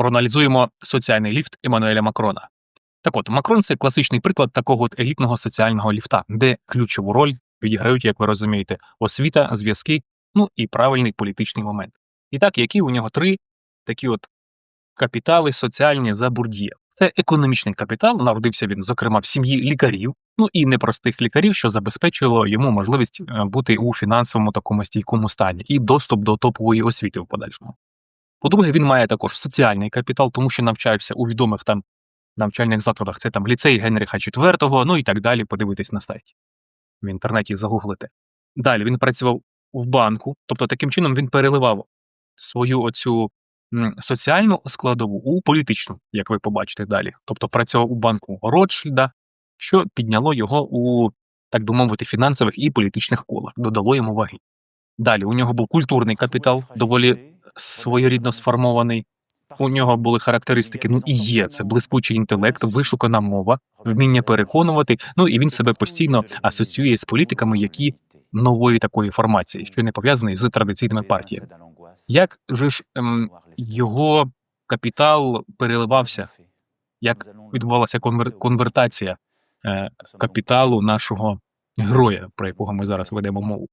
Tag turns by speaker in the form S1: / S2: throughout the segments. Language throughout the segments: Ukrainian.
S1: проаналізуємо соціальний ліфт Еммануеля Макрона. Так от, Макрон це класичний приклад такого от елітного соціального ліфта, де ключову роль відіграють, як ви розумієте, освіта, зв'язки, ну і правильний політичний момент. І так, які у нього три такі от капітали соціальні за Бурдія. Це економічний капітал. Народився він, зокрема, в сім'ї лікарів, ну і непростих лікарів, що забезпечило йому можливість е, бути у фінансовому такому стійкому стані і доступ до топової освіти в подальшому. По-друге, він має також соціальний капітал, тому що навчався у відомих там навчальних закладах. Це там ліцей Генріха IV, ну і так далі. Подивитись на сайті. В інтернеті загуглите. Далі він працював в банку, тобто таким чином він переливав свою оцю соціальну складову у політичну, як ви побачите далі. Тобто працював у банку Ротшильда, що підняло його у, так би мовити, фінансових і політичних колах, додало йому ваги. Далі у нього був культурний капітал, доволі своєрідно сформований. У нього були характеристики, ну і є це блискучий інтелект, вишукана мова, вміння переконувати. Ну і він себе постійно асоціює з політиками, які нової такої формації, що не пов'язаний з традиційними партіями. Як же ж ем, його капітал переливався? Як відбувалася конвер- конвертація е, капіталу нашого героя, про якого ми зараз ведемо мову?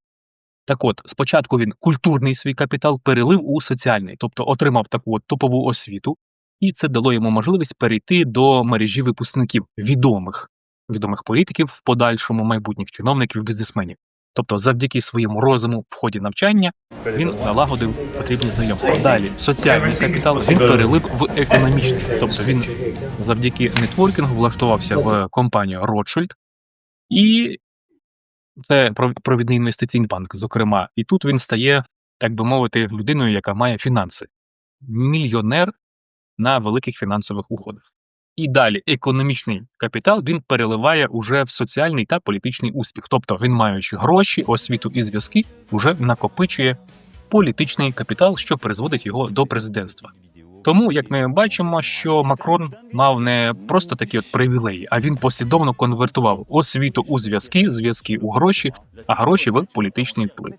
S1: Так от, спочатку він культурний свій капітал перелив у соціальний, тобто отримав таку от топову освіту, і це дало йому можливість перейти до мережі випускників відомих, відомих політиків в подальшому майбутніх чиновників, бізнесменів. Тобто, завдяки своєму розуму в ході навчання він налагодив потрібні знайомства. Далі соціальний капітал він перелив в економічний, тобто він завдяки нетворкінгу влаштувався в компанію Rothschild, і це пров- провідний інвестиційний банк, зокрема. І тут він стає, так би мовити, людиною, яка має фінанси. Мільйонер на великих фінансових уходах. І далі економічний капітал він переливає уже в соціальний та політичний успіх. Тобто він, маючи гроші, освіту і зв'язки, уже накопичує політичний капітал, що призводить його до президентства. Тому, як ми бачимо, що Макрон мав не просто такі от привілеї, а він послідовно конвертував освіту у зв'язки, зв'язки у гроші, а гроші в політичний вплив.